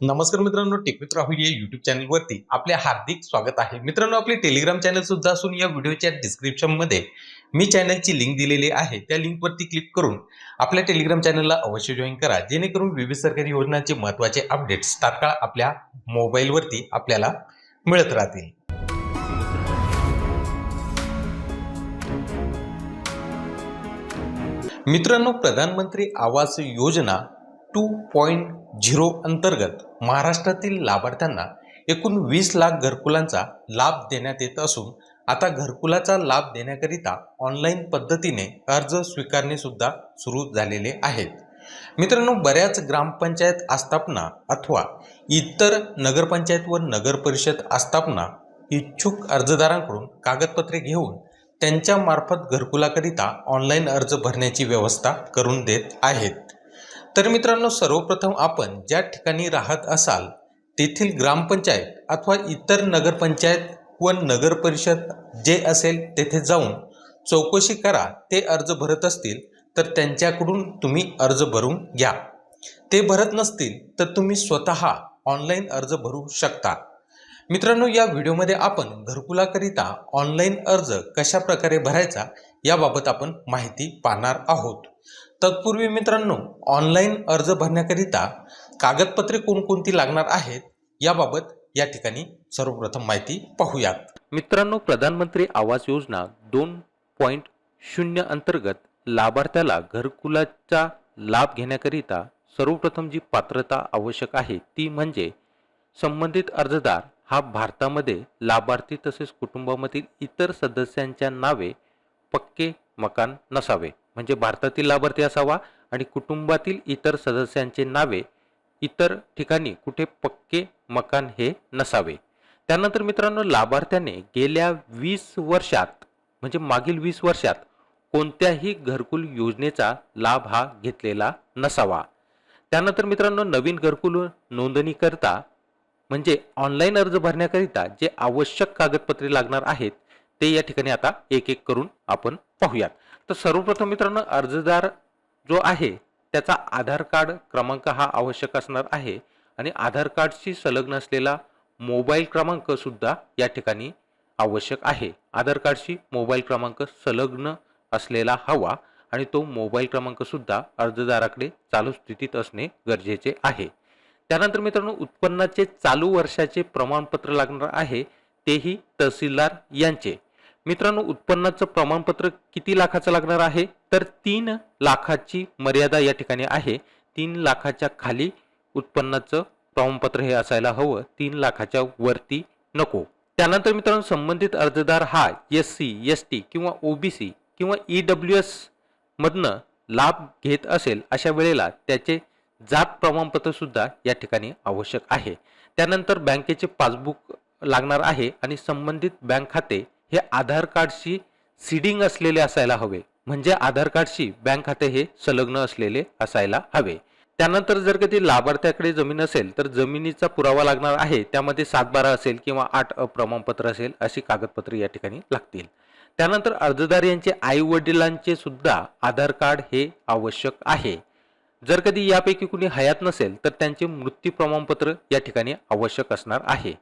नमस्कार मित्रांनो टेकमित्र राहुल या युट्यूब चॅनलवरती आपले हार्दिक स्वागत आहे. मित्रांनो आपले टेलिग्राम चॅनल सुद्धा असून या व्हिडिओच्या डिस्क्रिप्शनमध्ये मी चॅनलची लिंक दिलेली आहे. त्या लिंकवरती क्लिक करून आपल्या टेलिग्राम चॅनलला अवश्य जॉईन करा. जेणेकरून विविध सरकारी योजनांचे महत्त्वाचे अपडेट्स तात्काळ आपल्या मोबाईलवरती आपल्याला मिळत राहतील. मित्रांनो प्रधानमंत्री Awas Yojana to point zero अंतर्गत महाराष्ट्रातील लाभार्थ्यांना एकूण वीस लाख घरकुलांचा लाभ देण्यात येत असून आता घरकुलाचा लाभ देण्याकरिता ऑनलाईन पद्धतीने अर्ज स्वीकारणे सुद्धा सुरू झालेले आहेत. मित्रांनो बऱ्याच ग्रामपंचायत आस्थापना अथवा इतर नगरपंचायत व नगरपरिषद आस्थापना इच्छुक अर्जदारांकडून कागदपत्रे घेऊन त्यांच्यामार्फत घरकुलाकरिता ऑनलाईन अर्ज भरण्याची व्यवस्था करून देत आहेत. तर मित्रांनो सर्वप्रथम आपण ज्या ठिकाणी राहत असाल तेथील ग्रामपंचायत अथवा इतर नगरपंचायत व नगर परिषद जे असेल तेथे जाऊन चौकशी करा ते अर्ज भरत असतील तर त्यांच्याकडून तुम्ही अर्ज भरून घ्या. ते भरत नसतील तर तुम्ही स्वतः ऑनलाईन अर्ज भरू शकता. मित्रांनो या व्हिडिओमध्ये आपण घरकुलाकरिता ऑनलाईन अर्ज कशा प्रकारे भरायचा याबाबत आपण माहिती पाहणार आहोत. तत्पूर्वी मित्रांनो ऑनलाईन अर्ज भरण्याकरिता कागदपत्रे कोणकोणती लागणार आहेत याबाबत या ठिकाणी सर्वप्रथम माहिती पाहूयात. मित्रांनो प्रधानमंत्री आवास योजना दोन पॉईंट शून्य अंतर्गत लाभार्थ्याला घरकुलाचा लाभ घेण्याकरिता सर्वप्रथम जी पात्रता आवश्यक आहे ती म्हणजे संबंधित अर्जदार हा भारतामध्ये लाभार्थी तसेच कुटुंबामधील इतर सदस्यांच्या नावे पक्के मकान नसावे. म्हणजे भारतातील लाभार्थी असावा आणि कुटुंबातील इतर सदस्यांचे नावे इतर ठिकाणी कुठे पक्के मकान हे नसावे. त्यानंतर मित्रांनो लाभार्थ्याने गेल्या वीस वर्षात म्हणजे मागील वीस वर्षात कोणत्याही घरकुल योजनेचा लाभ हा घेतलेला नसावा. त्यानंतर मित्रांनो नवीन घरकुल नोंदणीकरता म्हणजे ऑनलाईन अर्ज भरण्याकरिता जे आवश्यक कागदपत्रे लागणार आहेत ते या ठिकाणी आता एक एक करून आपण पाहूयात. तर सर्वप्रथम मित्रांनो अर्जदार जो आहे त्याचा आधार कार्ड क्रमांक हा आवश्यक असणार आहे आणि आधार कार्डशी संलग्न असलेला मोबाईल क्रमांक सुद्धा या ठिकाणी आवश्यक आहे. आधार कार्डशी मोबाईल क्रमांक संलग्न असलेला हवा आणि तो मोबाईल क्रमांक सुद्धा अर्जदाराकडे चालू स्थितीत असणे गरजेचे आहे. त्यानंतर मित्रांनो उत्पन्नाचे चालू वर्षाचे प्रमाणपत्र लागणार आहे तेही तहसीलदार यांचे. मित्रांनो उत्पन्नाचं प्रमाणपत्र किती लाखाचं लागणार आहे? तर तीन लाखाची मर्यादा या ठिकाणी आहे. तीन लाखाच्या खाली उत्पन्नाचं प्रमाणपत्र हे असायला हवं. तीन लाखाच्या वरती नको. त्यानंतर मित्रांनो संबंधित अर्जदार हा एस सी एस टी किंवा ओबीसी किंवा ई डब्ल्यू एस मधनं लाभ घेत असेल अशा वेळेला त्याचे जात प्रमाणपत्र सुद्धा या ठिकाणी आवश्यक आहे. त्यानंतर बँकेचे पासबुक लागणार आहे आणि संबंधित बँक खाते हे आधार कार्डशी सीडिंग असलेले असायला हवे. म्हणजे आधार कार्डशी बँक खाते हे संलग्न असलेले असायला हवे. त्यानंतर जर कधी लाभार्थ्याकडे जमीन असेल तर जमिनीचा पुरावा लागणार आहे. त्यामध्ये सात बारा असेल किंवा आठ प्रमाणपत्र असेल अशी कागदपत्रे या ठिकाणी लागतील. त्यानंतर अर्जदार यांचे आई वडिलांचे सुद्धा आधार कार्ड हे आवश्यक आहे. जर कधी यापैकी कुणी हयात नसेल तर त्यांचे मृत्यू प्रमाणपत्र या ठिकाणी आवश्यक असणार आहे.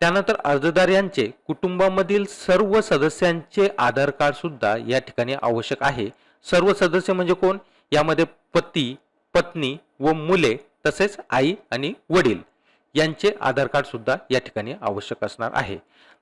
त्यानंतर अर्जदार यांचे कुटुंबामधील सर्व सदस्यांचे आधार कार्ड सुद्धा या ठिकाणी आवश्यक आहे. सर्व सदस्य म्हणजे कोण? यामध्ये पती पत्नी व मुले तसेच आई आणि वडील यांचे आधार कार्ड सुद्धा या ठिकाणी आवश्यक असणार आहे.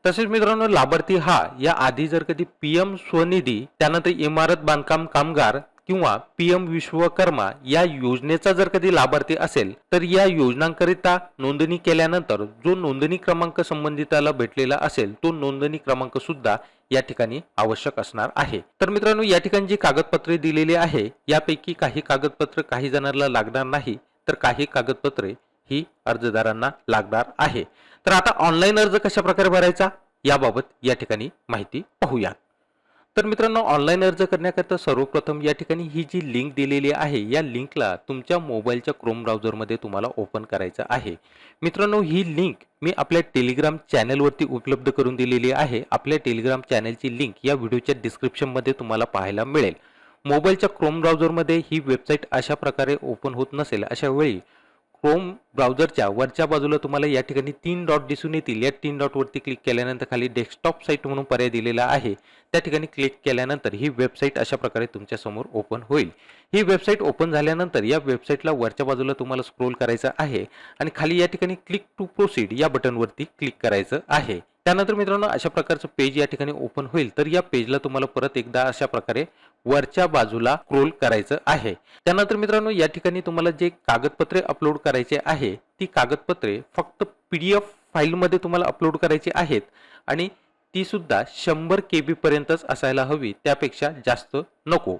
तसेच मित्रांनो लाभार्थी हा या आधी जर कधी पी एम स्वनिधी त्यानंतर इमारत बांधकाम कामगार किंवा पी एम विश्वकर्मा या योजनेचा जर कधी लाभार्थी असेल तर या योजनांकरिता नोंदणी केल्यानंतर जो नोंदणी क्रमांक संबंधिताला भेटलेला असेल तो नोंदणी क्रमांक सुद्धा या ठिकाणी आवश्यक असणार आहे. तर मित्रांनो या ठिकाणी जी कागदपत्रे दिलेली आहे यापैकी काही कागदपत्र काही जणांना लागणार नाही तर काही कागदपत्रे ही अर्जदारांना लागणार आहे. तर आता ऑनलाईन अर्ज कशा प्रकारे भरायचा? याबाबत या ठिकाणी माहिती पाहूयात. तर मित्रांनो ऑनलाईन अर्ज करण्याकरता सर्वप्रथम या ठिकाणी ही जी लिंक दिलेली आहे या लिंकला तुमच्या मोबाईलच्या क्रोम ब्राउझरमध्ये तुम्हाला ओपन करायचं आहे. मित्रांनो ही लिंक मी आपल्या टेलिग्राम चॅनलवरती उपलब्ध करून दिलेली आहे. आपल्या टेलिग्राम चॅनलची लिंक या व्हिडिओच्या डिस्क्रिप्शनमध्ये तुम्हाला पाहायला मिळेल. मोबाईलच्या क्रोम ब्राउझरमध्ये ही वेबसाईट अशा प्रकारे ओपन होत नसेल अशा वेळी क्रोम ब्राउझरच्या वरच्या बाजूला तुम्हाला या ठिकाणी तीन डॉट दिसून येतील. या तीन डॉटवरती क्लिक केल्यानंतर खाली डेस्कटॉप साईट म्हणून पर्याय दिलेला आहे. त्या ठिकाणी क्लिक केल्यानंतर ही वेबसाईट अशा प्रकारे तुमच्यासमोर ओपन होईल. ही वेबसाईट ओपन झाल्यानंतर या वेबसाईटला वरच्या बाजूला तुम्हाला स्क्रोल करायचं आहे आणि खाली या ठिकाणी क्लिक टू प्रोसीड या बटनवरती क्लिक करायचं आहे. त्यानंतर मित्रांनो अशा प्रकारचं पेज या ठिकाणी ओपन होईल. तर या पेजला तुम्हाला परत एकदा अशा प्रकारे वरच्या बाजूला स्क्रोल करायचं आहे. त्यानंतर मित्रांनो या ठिकाणी तुम्हाला जे कागदपत्रे अपलोड करायचे आहे ती कागदपत्रे फक्त पी डी एफ फाईलमध्ये तुम्हाला अपलोड करायची आहेत आणि ती सुद्धा शंभर के बी पर्यंतच असायला हवी त्यापेक्षा जास्त नको.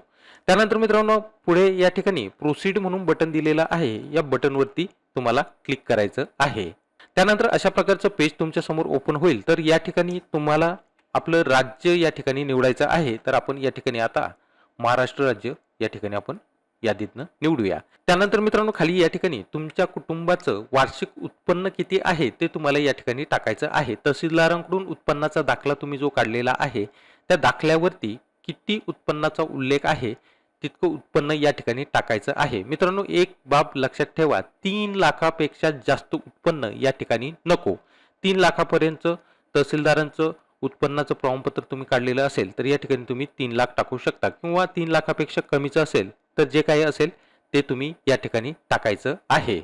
त्यानंतर मित्रांनो पुढे या ठिकाणी प्रोसीड म्हणून बटन दिलेलं आहे. या बटनवरती तुम्हाला क्लिक करायचं आहे. त्यानंतर अशा प्रकारचं पेज तुमच्यासमोर ओपन होईल तर या ठिकाणी तुम्हाला आपलं राज्य या ठिकाणी निवडायचं आहे तर आपण या ठिकाणी आता महाराष्ट्र राज्य या ठिकाणी आपण यादीतनं निवडूया. त्यानंतर मित्रांनो खाली या ठिकाणी तुमच्या कुटुंबाचं वार्षिक उत्पन्न किती आहे ते तुम्हाला या ठिकाणी टाकायचं आहे. तहसीलदारांकडून उत्पन्नाचा दाखला तुम्ही जो काढलेला आहे त्या दाखल्यावरती किती उत्पन्नाचा उल्लेख आहे तितकं उत्पन्न या ठिकाणी टाकायचं आहे. मित्रांनो एक बाब लक्षात ठेवा. तीन लाखापेक्षा जास्त उत्पन्न या ठिकाणी नको. तीन लाखापर्यंत तहसीलदारांचं उत्पन्नाचं प्रमाणपत्र तुम्ही काढलेलं असेल तर या ठिकाणी तुम्ही तीन लाख टाकू शकता. किंवा तीन लाखापेक्षा कमीचं असेल तर जे काही असेल ते तुम्ही या ठिकाणी टाकायचं आहे.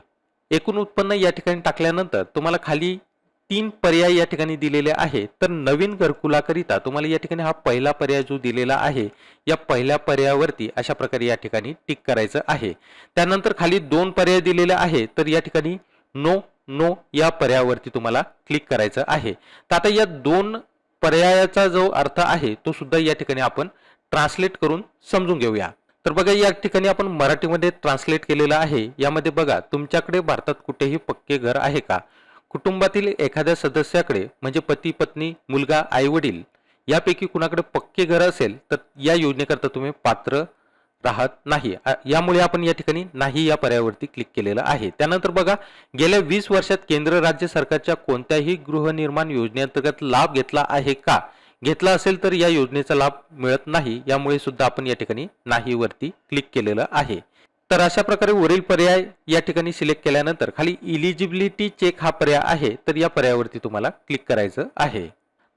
एकूण उत्पन्न या ठिकाणी टाकल्यानंतर तुम्हाला खाली तीन पर्याय या ठिकाणी दिलेले आहे तर नवीन घरकुलाकरिता तुम्हाला या ठिकाणी हा पहिला पर्याय जो दिलेला आहे या पहिल्या पर्यायावरती अशा प्रकारे या ठिकाणी टिक करायचं आहे. त्यानंतर खाली दोन पर्याय दिलेले आहे तर या ठिकाणी नो नो या पर्यायावरती तुम्हाला क्लिक करायचं आहे. तर आता या दोन पर्यायाचा जो अर्थ आहे तो सुद्धा या ठिकाणी आपण ट्रान्सलेट करून समजून घेऊया. तर बघा या ठिकाणी आपण मराठीमध्ये ट्रान्सलेट केलेलं आहे. यामध्ये बघा तुमच्याकडे भारतात कुठेही पक्के घर आहे का? कुटुंबातील एखाद्या सदस्याकडे म्हणजे पती पत्नी मुलगा आई वडील यापैकी कुणाकडे पक्के घर असेल तर या योजनेकरता तुम्ही पात्र राहत नाही. यामुळे आपण या ठिकाणी नाही या पर्यायावरती क्लिक केलेलं आहे. त्यानंतर बघा गेल्या वीस वर्षात केंद्र राज्य सरकारच्या कोणत्याही गृहनिर्माण योजनेअंतर्गत लाभ घेतला आहे का? घेतला असेल तर या योजनेचा लाभ मिळत नाही. यामुळे सुद्धा आपण या ठिकाणी नाही वरती क्लिक केलेलं आहे. तर अशा प्रकारे वरील पर्याय या ठिकाणी सिलेक्ट केल्यानंतर खाली इलिजिबिलिटी चेक हा पर्याय आहे तर या पर्यायावरती तुम्हाला क्लिक करायचं आहे.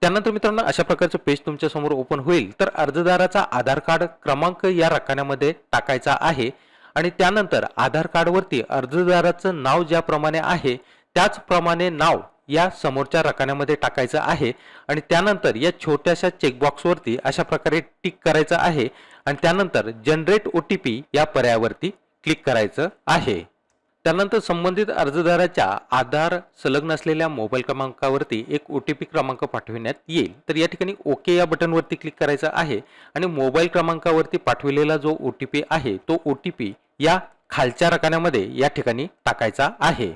त्यानंतर मित्रांनो अशा प्रकारचं पेज तुमच्यासमोर ओपन होईल. तर अर्जदाराचा आधार कार्ड क्रमांक या रकान्यामध्ये टाकायचा आहे आणि त्यानंतर आधार कार्डवरती अर्जदाराचं नाव ज्याप्रमाणे आहे त्याचप्रमाणे नाव या समोरच्या रकान्यामध्ये टाकायचं आहे आणि त्यानंतर या छोट्याशा चेकबॉक्सवरती अशा प्रकारे टिक करायचं आहे आणि त्यानंतर जनरेट ओ टी पी या पर्यायावरती क्लिक करायचं आहे. त्यानंतर संबंधित अर्जदाराच्या आधार संलग्न असलेल्या मोबाईल क्रमांकावरती एक ओ टी पी क्रमांक पाठविण्यात येईल. तर या ठिकाणी ओके या बटनवरती क्लिक करायचं आहे आणि मोबाईल क्रमांकावरती पाठविलेला जो ओ टी पी आहे तो ओ टी पी या खालच्या रकान्यामध्ये या ठिकाणी टाकायचा आहे.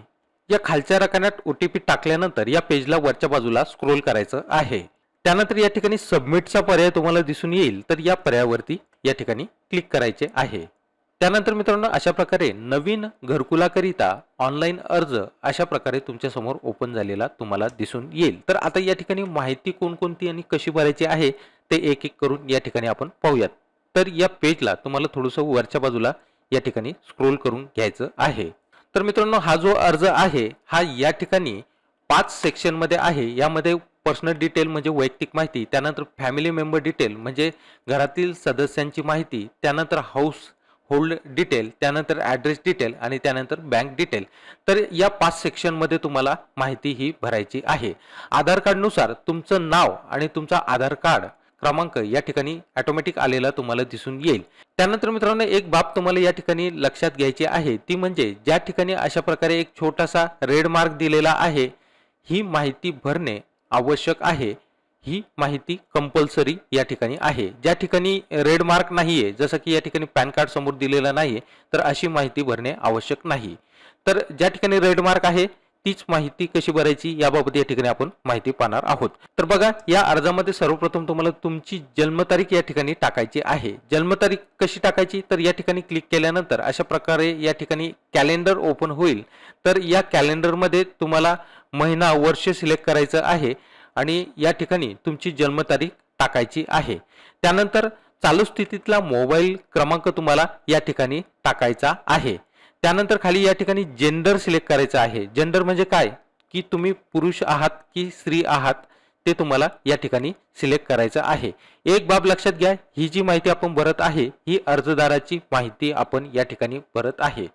या खालच्या रकान्यात ओ टी पी टाकल्यानंतर या पेजला वरच्या बाजूला स्क्रोल करायचं आहे. त्यानंतर या ठिकाणी सबमिटचा पर्याय तुम्हाला दिसून येईल. तर या पर्यायावरती या ठिकाणी क्लिक करायचे आहे. त्यानंतर मित्रांनो अशा प्रकारे नवीन घरकुलाकरिता ऑनलाईन अर्ज अशा प्रकारे तुमच्यासमोर ओपन झालेला तुम्हाला दिसून येईल. तर आता या ठिकाणी माहिती कोणकोणती आणि कशी भरायची आहे ते एक एक करून या ठिकाणी आपण पाहूयात. तर या पेजला तुम्हाला थोडंसं वरच्या बाजूला या ठिकाणी स्क्रोल करून घ्यायचं आहे. तर मित्रांनो हा जो अर्ज आहे हा या ठिकाणी पाच सेक्शनमध्ये आहे. यामध्ये पर्सनल डिटेल म्हणजे वैयक्तिक माहिती त्यानंतर फॅमिली मेंबर डिटेल म्हणजे घरातील सदस्यांची माहिती त्यानंतर हाऊस होल्ड डिटेल त्यानंतर ॲड्रेस डिटेल आणि त्यानंतर बँक डिटेल तर या पाच सेक्शनमध्ये तुम्हाला माहिती ही भरायची आहे. आधार कार्डनुसार तुमचं नाव आणि तुमचा आधार कार्ड क्रमांक या ठिकाणी ऑटोमॅटिक आलेला तुम्हाला दिसून येईल. त्यानंतर मित्रांनो एक बाब तुम्हाला या ठिकाणी लक्षात घ्यायची आहे. ती म्हणजे ज्या ठिकाणी अशा प्रकारे एक छोटासा रेड मार्क दिलेला आहे ही माहिती भरणे आवश्यक आहे. ही माहिती कंपल्सरी या ठिकाणी आहे. ज्या ठिकाणी रेड मार्क आहे जसं की या ठिकाणी पॅन कार्ड समोर दिलेलं नाही तर अशी माहिती भरणे आवश्यक नाही. तर ज्या ठिकाणी रेड मार्क आहे तीच माहिती कशी भरायची याबाबत या ठिकाणी आपण माहिती पाहणार आहोत. तर बघा या अर्जामध्ये सर्वप्रथम तुम्हाला तुमची जन्मतारीख या ठिकाणी टाकायची आहे. जन्मतारीख कशी टाकायची? तर या ठिकाणी क्लिक केल्यानंतर अशा प्रकारे या ठिकाणी कॅलेंडर ओपन होईल. तर या कॅलेंडरमध्ये तुम्हाला महिना वर्ष सिलेक्ट करायचं आहे. आणि या ठिकाणी तुमची जन्मतारीख टाकायची आहे. त्यानंतर चालू स्थितीतला मोबाईल क्रमांक तुम्हाला या ठिकाणी टाकायचा आहे. त्यानंतर खाली या ठिकाणी जेंडर सिलेक्ट करायचं आहे. जेंडर म्हणजे काय? की तुम्ही पुरुष आहात की स्त्री आहात? ते तुम्हाला या ठिकाणी सिलेक्ट करायचं आहे. एक बाब लक्षात घ्या ही जी माहिती आपण भरत आहे ही अर्जदाराची माहिती आपण या ठिकाणी भरत आहे.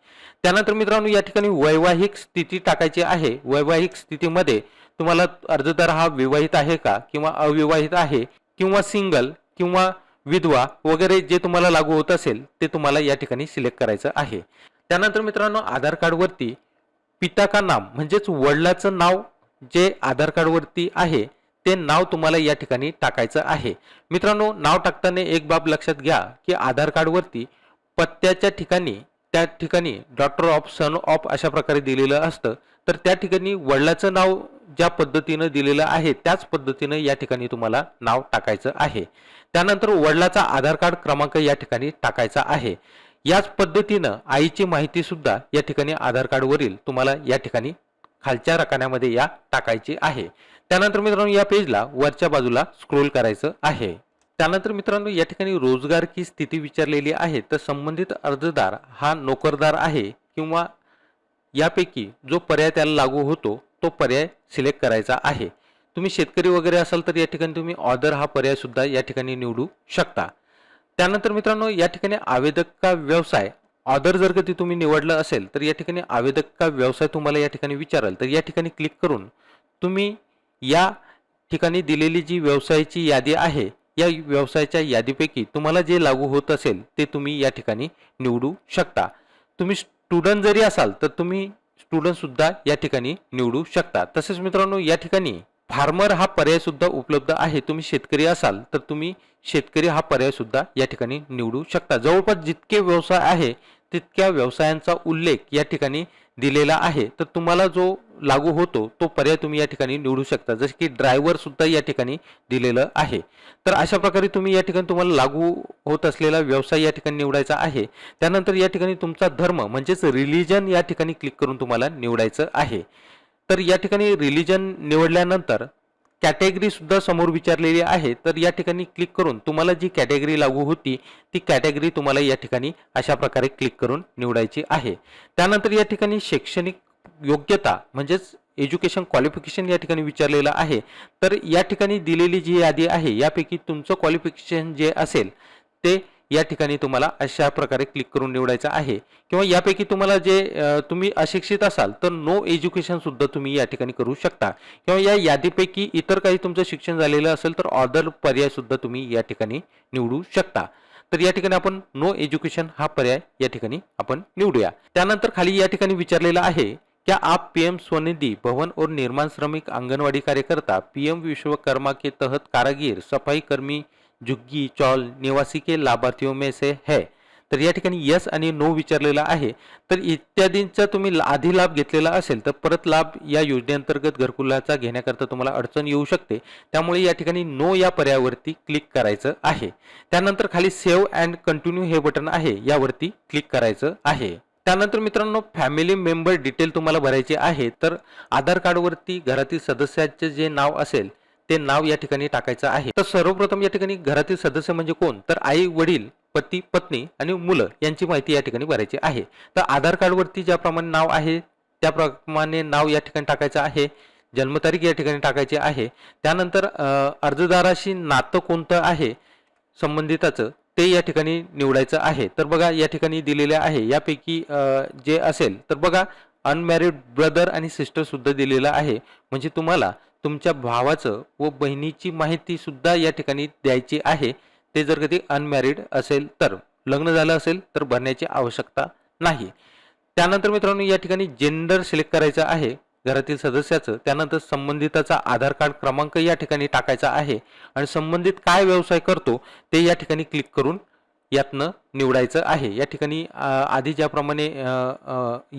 त्यानंतर मित्रांनो या ठिकाणी वैवाहिक स्थिती टाकायची आहे. वैवाहिक स्थितीमध्ये तुम्हाला अर्जदार हा विवाहित आहे का? किंवा अविवाहित आहे? किंवा सिंगल किंवा विधवा वगैरे जे तुम्हाला लागू होत असेल ते तुम्हाला या ठिकाणी सिलेक्ट करायचं आहे. त्यानंतर मित्रांनो आधार कार्डवरती पिता का नाम म्हणजेच वडिलाचं नाव जे आधार कार्डवरती आहे ते नाव तुम्हाला या ठिकाणी टाकायचं आहे. मित्रांनो नाव टाकताना एक बाब लक्षात घ्या की आधार कार्डवरती पत्त्याच्या ठिकाणी त्या ठिकाणी डॉक्टर ऑफ सन ऑफ अशा प्रकारे दिलेलं असतं. तर त्या ठिकाणी वडिलाचं नाव ज्या पद्धतीनं दिलेलं आहे त्याच पद्धतीनं या ठिकाणी तुम्हाला नाव टाकायचं आहे. त्यानंतर वडिलाचा आधार कार्ड क्रमांक या ठिकाणी टाकायचा आहे. याच पद्धतीनं आईची माहिती सुद्धा या ठिकाणी आधार कार्डवरील तुम्हाला या ठिकाणी खालच्या रकान्यामध्ये या टाकायची आहे. त्यानंतर मित्रांनो या पेजला वरच्या बाजूला स्क्रोल करायचं आहे. त्यानंतर मित्रांनो या ठिकाणी रोजगार की स्थिती विचारलेली आहे. तर संबंधित अर्जदार हा नोकरदार आहे किंवा यापैकी जो पर्याय त्याला लागू होतो तो पर्याय सिलेक्ट करायचा आहे. तुम्ही शेतकरी वगैरे असाल तर या ठिकाणी तुम्ही ऑदर हा पर्याय सुद्धा या ठिकाणी निवडू शकता. त्यानंतर मित्रांनो या ठिकाणी आवेदक का व्यवसाय ऑदर जर कधी तुम्ही निवडलं असेल तर या ठिकाणी आवेदक का व्यवसाय तुम्हाला या ठिकाणी विचाराल तर या ठिकाणी क्लिक करून तुम्ही या ठिकाणी दिलेली जी व्यवसायाची यादी आहे या व्यवसायाच्या यादीपैकी तुम्हाला जे लागू होत असेल ते तुम्ही या ठिकाणी निवडू शकता. तुम्ही स्टुडंट जरी असाल तर तुम्ही स्टुडंटसुद्धा या ठिकाणी निवडू शकता तसेच मित्रांनो या ठिकाणी फार्मर हा पर्याय सुद्धा उपलब्ध आहे. तुम्ही शेतकरी असाल तर तुम्ही शेतकरी हा पर्याय सुद्धा या ठिकाणी निवडू शकता. जवळपास जितके व्यवसाय आहे तितक्या व्यवसायांचा उल्लेख या ठिकाणी दिलेला आहे तर तुम्हाला जो लागू होतो तो पर्याय तुम्ही या ठिकाणी निवडू शकता. जसे की ड्रायव्हर सुद्धा या ठिकाणी दिलेलं आहे. तर अशा प्रकारे तुम्ही या ठिकाणी तुम्हाला लागू होत असलेला व्यवसाय या ठिकाणी निवडायचा आहे. त्यानंतर या ठिकाणी तुमचा धर्म म्हणजेच रिलिजन या ठिकाणी क्लिक करून तुम्हाला निवडायचं आहे. तर या ठिकाणी रिलिजन निवडल्यानंतर कॅटेगरी सुद्धा समोर विचारलेली आहे. तर या ठिकाणी क्लिक करून तुम्हाला जी कॅटेगरी लागू होती ती कॅटेगरी तुम्हाला या ठिकाणी अशा प्रकारे क्लिक करून निवडायची आहे. त्यानंतर या ठिकाणी शैक्षणिक योग्यता म्हणजेच एज्युकेशन क्वालिफिकेशन या ठिकाणी विचारलेलं आहे. तर या ठिकाणी दिलेली जी यादी आहे यापैकी तुमचं क्वालिफिकेशन जे असेल ते या ठिकाणी तुम्हाला अशा प्रकारे क्लिक करून निवडायचं आहे. किंवा यापैकी तुम्हाला जे तुम्ही अशिक्षित असाल तर नो एज्युकेशन सुद्धा तुम्ही या ठिकाणी करू शकता. किंवा या यादीपैकी इतर काही तुमचं शिक्षण झालेलं असेल तर ऑदर पर्याय सुद्धा तुम्ही या ठिकाणी निवडू शकता. तर या ठिकाणी आपण नो एज्युकेशन हा पर्याय या ठिकाणी आपण निवडूया. त्यानंतर खाली या ठिकाणी विचारलेलं आहे क्या आप पीएम स्वनिधि भवन और निर्माण श्रमिक आंगनवाड़ी कार्यकर्ता पीएम विश्वकर्मा के तहत कारागीर सफाई कर्मी झुग्गी चॉल निवासी के लाभार्थियों में से है। तर या ठिकाणी यस आणि नो विचारलेला आहे तर इत्यादींचा तुम्ही ला- आधी लाभ घेतलेला असेल तर परत लाभ या योजनेअंतर्गत घरकुलाचा घेण्याकरता तुम्हाला अडचण येऊ शकते. त्यामुळे या ठिकाणी नो या पर्यायावरती क्लिक करायचं आहे. त्यानंतर खाली सेव्ह अँड कंटिन्यू हे बटन आहे यावरती क्लिक करायचं आहे. त्यानंतर मित्रांनो फॅमिली मेंबर डिटेल तुम्हाला भरायचे आहे तर आधार कार्डवरती घरातील सदस्याचे जे नाव असेल ते नाव या ठिकाणी टाकायचं आहे. तर सर्वप्रथम या ठिकाणी घरातील सदस्य म्हणजे कोण? तर आई वडील पती पत्नी आणि मुलं यांची माहिती या ठिकाणी भरायची आहे. तर आधार कार्डवरती ज्याप्रमाणे नाव आहे त्याप्रमाणे नाव या ठिकाणी टाकायचं आहे. जन्मतारीख या ठिकाणी टाकायची आहे. त्यानंतर अर्जदाराशी नातं कोणतं आहे? संबंधिताचं ते या ठिकाणी निवडायचं आहे. तर बघा या ठिकाणी दिलेले आहे. यापैकी जे असेल तर बघा अनमॅरिड ब्रदर आणि सिस्टर सुद्धा दिलेलं आहे. म्हणजे तुम्हाला तुमच्या भावाचं व बहिणीची माहिती सुद्धा या ठिकाणी द्यायची आहे. ते जर कधी अनमॅरिड असेल तर लग्न झालं असेल तर भरण्याची आवश्यकता नाही. त्यानंतर मित्रांनो या ठिकाणी जेंडर सिलेक्ट करायचं आहे. घरातील सदस्याचं त्यानंतर संबंधिताचा आधार कार्ड क्रमांक या ठिकाणी टाकायचा आहे. आणि संबंधित काय व्यवसाय करतो ते या ठिकाणी क्लिक करून यातनं निवडायचं आहे. या ठिकाणी आधी ज्याप्रमाणे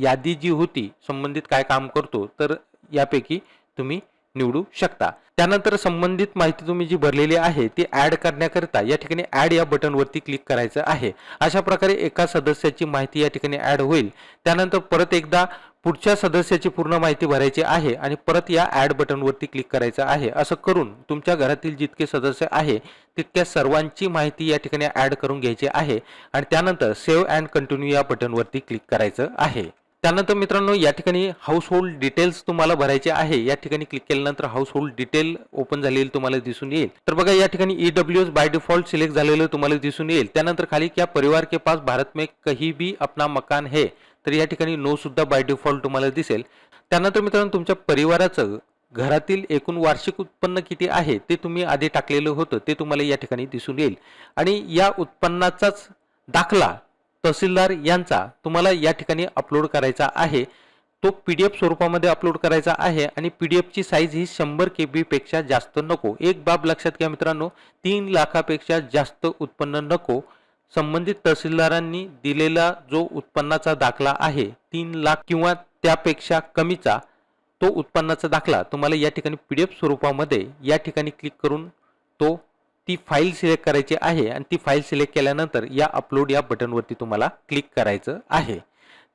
यादी जी होती संबंधित काय काम करतो तर यापैकी तुम्ही निवडू शकता. त्यानंतर संबंधित माहिती तुम्ही जी भरलेली आहे ती ऍड करण्याकरिता या ठिकाणी ऍड या बटनवरती क्लिक करायचं आहे. अशा प्रकारे एका सदस्याची माहिती या ठिकाणी ऍड होईल. त्यानंतर परत एकदा पुढच्या सदस्याची पूर्ण माहिती भरायची आहे आणि परत या ॲड बटनवरती क्लिक करायचं आहे. असं करून तुमच्या घरातील जितके सदस्य आहे तितक्या सर्वांची माहिती या ठिकाणी ॲड करून घ्यायची आहे आणि त्यानंतर सेव्ह अँड कंटिन्यू या बटनवरती क्लिक करायचं आहे. त्यानंतर मित्रांनो या ठिकाणी हाऊस होल्ड डिटेल्स तुम्हाला भरायचे आहे. या ठिकाणी क्लिक केल्यानंतर हाऊस होल्ड डिटेल ओपन झालेली तुम्हाला दिसून येईल. तर बघा या ठिकाणी E W S by default select झालेलं तुम्हाला दिसून येईल. त्यानंतर खाली क्या परिवार के पास भारत में कही भी अपना मकान है तर या ठिकाणी नो सुद्धा बाय डिफॉल्ट तुम्हाला दिसेल. त्यानंतर मित्रांनो तुमच्या परिवाराचं घरातील एकूण वार्षिक उत्पन्न किती आहे ते तुम्ही आधी टाकलेलं होतं ते तुम्हाला या ठिकाणी दिसून येईल. आणि या उत्पन्नाचाच दाखला तहसीलदार यांचा तुम्हाला या ठिकाणी अपलोड करायचा आहे. तो पी डी एफ स्वरूपामध्ये अपलोड करायचा आहे आणि पी डी एफची साईज ही शंभर के बीपेक्षा जास्त नको. एक बाब लक्षात घ्या मित्रांनो तीन लाखापेक्षा जास्त उत्पन्न नको. संबंधित तहसीलदारांनी दिलेला जो उत्पन्नाचा दाखला आहे तीन लाख किंवा त्यापेक्षा कमीचा तो उत्पन्नाचा दाखला तुम्हाला या ठिकाणी पी डी एफ स्वरूपामध्ये या ठिकाणी क्लिक करून तो ती फाईल सिलेक्ट करायची आहे आणि ती फाईल सिलेक्ट केल्यानंतर या अपलोड या बटनवरती तुम्हाला क्लिक करायचं आहे.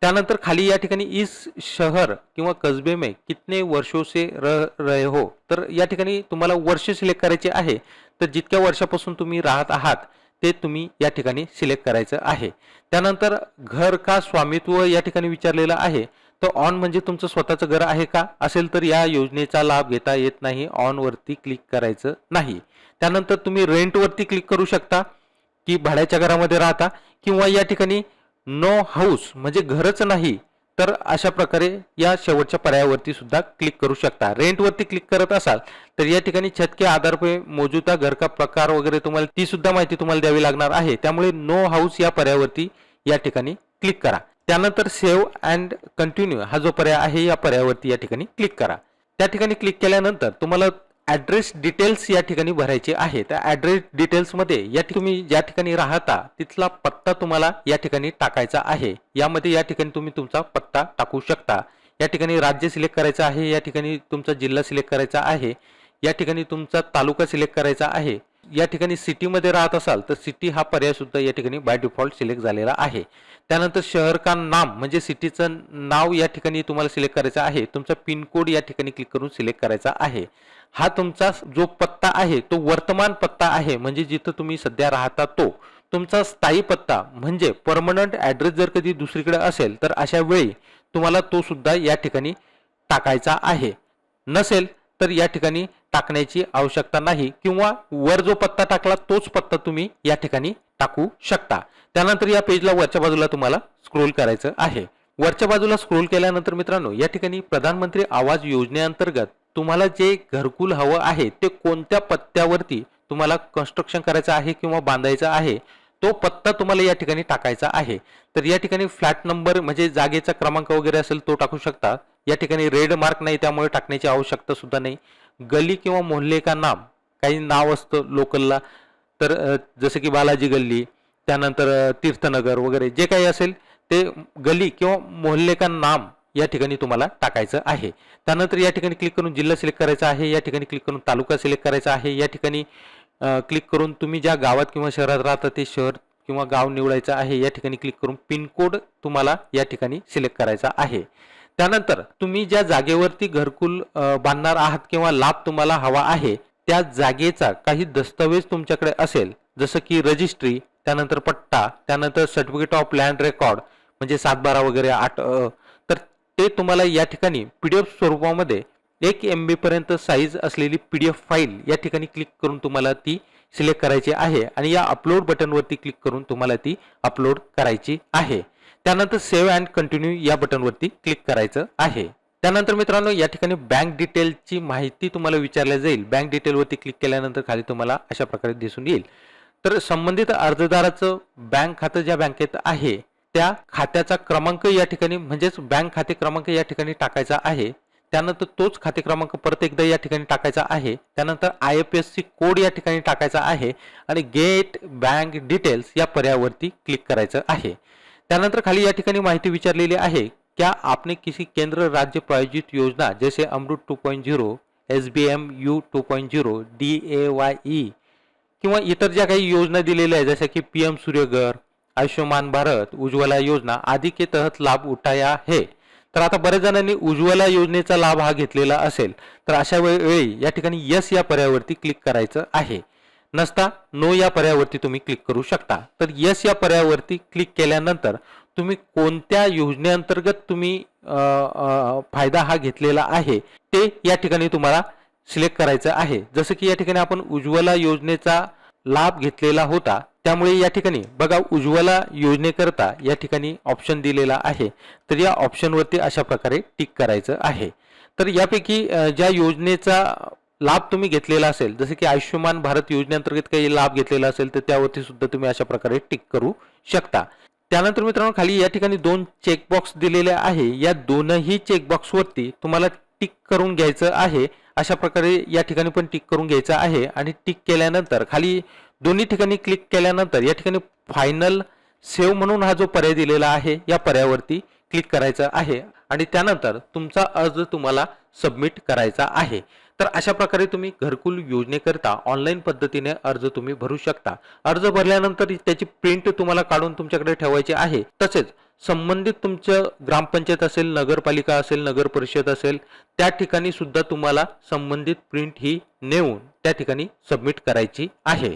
त्यानंतर खाली या ठिकाणी इस शहर किंवा कस्बे में कितने वर्षो से रह रहे हो? तर या ठिकाणी तुम्हाला वर्ष सिलेक्ट करायचे आहे. तर जितक्या वर्षापासून तुम्ही राहत आहात ते तुम्ही या ठिकाणी सिलेक्ट करायचं आहे. त्यानंतर घर का स्वामित्व या ठिकाणी विचारलेलं आहे. तर ऑन म्हणजे तुमचं स्वतःचं घर आहे का? असेल तर या योजनेचा लाभ घेता येत नाही. ऑनवरती क्लिक करायचं नाही. त्यानंतर तुम्ही रेंटवरती क्लिक करू शकता की भाड्याच्या घरामध्ये राहता किंवा या ठिकाणी नो हाऊस म्हणजे घरच नाही तर अशा प्रकारे या शेवटच्या पर्यायावरती सुद्धा क्लिक करू शकता. रेंटवरती क्लिक करत असाल तर या ठिकाणी छतके आधार पे मौजूदा घर का प्रकार वगैरे तुम्हाला ती सुद्धा माहिती तुम्हाला द्यावी लागणार आहे. त्यामुळे नो हाऊस या पर्यायावरती या ठिकाणी क्लिक करा. त्यानंतर सेव्ह अँड कंटिन्यू हा जो पर्याय आहे या पर्यायावरती या ठिकाणी क्लिक करा. त्या ठिकाणी क्लिक केल्यानंतर तुम्हाला ॲड्रेस डिटेल्स या ठिकाणी भरायचे आहे. त्या ॲड्रेस डिटेल्समध्ये या ठिकाणी तुम्ही ज्या ठिकाणी राहता तिथला पत्ता तुम्हाला या ठिकाणी टाकायचा आहे. यामध्ये या ठिकाणी तुम्ही तुमचा पत्ता टाकू शकता. या ठिकाणी राज्य सिलेक्ट करायचं आहे या ठिकाणी तुमचा जिल्हा सिलेक्ट करायचा आहे या ठिकाणी तुमचा तालुका सिलेक्ट करायचा आहे. या ठिकाणी सिटीमध्ये राहत असाल तर सिटी हा पर्याय सुद्धा या ठिकाणी बाय डिफॉल्ट सिलेक्ट झालेला आहे. त्यानंतर शहर का नाम म्हणजे सिटीचं नाव या ठिकाणी तुम्हाला सिलेक्ट करायचं आहे तुमचा पिनकोड या ठिकाणी क्लिक करून सिलेक्ट करायचा आहे. हा तुमचा जो पत्ता आहे तो वर्तमान पत्ता आहे म्हणजे जिथं तुम्ही सध्या राहता तो. तुमचा स्थायी पत्ता म्हणजे परमनंट ॲड्रेस जर कधी दुसरीकडे असेल तर अशा वेळी तुम्हाला तो सुद्धा या ठिकाणी टाकायचा आहे. नसेल तर या ठिकाणी टाकण्याची आवश्यकता नाही किंवा वर जो पत्ता टाकला तोच पत्ता तुम्ही या ठिकाणी टाकू शकता. त्यानंतर या पेजला वरच्या बाजूला तुम्हाला स्क्रोल करायचं आहे. वरच्या बाजूला स्क्रोल केल्यानंतर मित्रांनो या ठिकाणी प्रधानमंत्री आवाज योजनेअंतर्गत तुम्हाला जे घरकुल हवं आहे ते कोणत्या पत्त्यावरती तुम्हाला कन्स्ट्रक्शन करायचं आहे किंवा बांधायचं आहे तो पत्ता तुम्हाला या ठिकाणी टाकायचा आहे. तर या ठिकाणी फ्लॅट नंबर म्हणजे जागेचा क्रमांक वगैरे असेल तो टाकू शकता. या ठिकाणी रेड मार्क नाही त्यामुळे टाकण्याची आवश्यकता सुद्धा नाही. गली किंवा मोहल्ले का नाम काही नाव असतं लोकलला तर जसं की बालाजी गल्ली त्यानंतर तीर्थनगर वगैरे जे काही असेल ते गली किंवा मोहल्ले का नाम या ठिकाणी तुम्हाला टाकायचं आहे. त्यानंतर या ठिकाणी क्लिक करून जिल्हा सिलेक्ट करायचा आहे या ठिकाणी क्लिक करून तालुका सिलेक्ट करायचा आहे या ठिकाणी क्लिक करून तुम्ही ज्या गावात किंवा शहरात राहता ते शहर किंवा गाव निवडायचं आहे या ठिकाणी क्लिक करून पिनकोड तुम्हाला या ठिकाणी सिलेक्ट करायचा आहे. त्यानंतर तुम्ही ज्या जागेवरती घरकुल बांधणार आहात किंवा लाभ तुम्हाला हवा आहे त्या जागेचा काही दस्तावेज तुमच्याकडे असेल जसं की रजिस्ट्री त्यानंतर पट्टा त्यानंतर सर्टिफिकेट ऑफ लँड रेकॉर्ड म्हणजे सातबारा वगैरे आठ तर ते तुम्हाला या ठिकाणी पी डी एफ स्वरूपामध्ये एक एम बी पर्यंत साईज असलेली पी डी एफ फाईल या ठिकाणी क्लिक करून तुम्हाला ती सिलेक्ट करायची आहे आणि या अपलोड बटनवरती क्लिक करून तुम्हाला ती अपलोड करायची आहे. त्यानंतर सेव्ह अँड कंटिन्यू या बटनवरती क्लिक करायचं आहे. त्यानंतर मित्रांनो या ठिकाणी बँक डिटेलची माहिती तुम्हाला विचारल्या जाईल. बँक डिटेलवरती क्लिक केल्यानंतर खाली तुम्हाला अशा प्रकारे दिसून येईल. तर संबंधित अर्जदाराचं बँक खातं ज्या बँकेत आहे त्या खात्याचा क्रमांक या ठिकाणी म्हणजेच बँक खाते क्रमांक या ठिकाणी टाकायचा आहे. त्यानंतर तोच खाते क्रमांक परत एकदा या ठिकाणी टाकायचा आहे. त्यानंतर I F S C code या ठिकाणी टाकायचा आहे. आणि गेट बँक डिटेल्स या पर्यायावरती क्लिक करायचं आहे. त्यानंतर खाली या ठिकाणी माहिती विचारलेली आहे क्या आपने किसी केंद्र राज्य प्रायोजित योजना जैसे Amrut two point zero S B M U two point zero D A Y E किंवा इतर ज्या काही योजना दिलेल्या आहेत जशा की पी एम सूर्यघर आयुष्यमान भारत उज्ज्वला योजना आदी के तहत लाभ उठाया है तर आता बऱ्याच जणांनी उज्ज्वला योजनेचा लाभ हा घेतलेला असेल तर अशा वेळी या ठिकाणी यस या पर्यायावरती क्लिक करायचं आहे. नसता नो या पर्यायावरती तुम्ही क्लिक करू शकता. तर यस या पर्यायावरती क्लिक केल्यानंतर तुम्ही कोणत्या योजनेअंतर्गत तुम्ही फायदा हा घेतलेला आहे ते या ठिकाणी तुम्हाला सिलेक्ट करायचं आहे. जसं की या ठिकाणी आपण उज्ज्वला योजनेचा लाभ घेतलेला होता त्यामुळे या ठिकाणी बघा उज्ज्वला योजनेकरता या ठिकाणी ऑप्शन दिलेला आहे. तर या ऑप्शनवरती अशा प्रकारे टिक करायचं आहे. तर यापैकी ज्या योजनेचा लाभ तुम्ही घेतलेला असेल जसे की आयुष्यमान भारत योजनेअंतर्गत काही लाभ घेतलेला असेल तर त्यावरती सुद्धा तुम्ही अशा प्रकारे टिक करू शकता. त्यानंतर मित्रांनो खाली या ठिकाणी दोन चेकबॉक्स दिलेले आहे. या दोनही चेकबॉक्सवरती तुम्हाला टिक करून घ्यायचं आहे. अशा प्रकारे या ठिकाणी पण टिक करून घ्यायचं आहे आणि टिक केल्यानंतर खाली दोन्ही ठिकाणी क्लिक केल्यानंतर या ठिकाणी फायनल सेव्ह म्हणून हा जो पर्याय दिलेला आहे या पर्यायावरती क्लिक करायचं आहे. आणि त्यानंतर तुमचा अर्ज तुम्हाला सबमिट करायचा आहे. तर अशा प्रकारे तुम्ही घरकुल योजनेकरता ऑनलाईन पद्धतीने अर्ज तुम्ही भरू शकता. अर्ज भरल्यानंतर त्याची प्रिंट तुम्हाला काढून तुमच्याकडे ठेवायची आहे. तसेच संबंधित तुमचं ग्रामपंचायत असेल नगरपालिका असेल नगर परिषद असेल त्या ठिकाणी सुद्धा तुम्हाला संबंधित प्रिंट ही नेऊन त्या ठिकाणी सबमिट करायची आहे.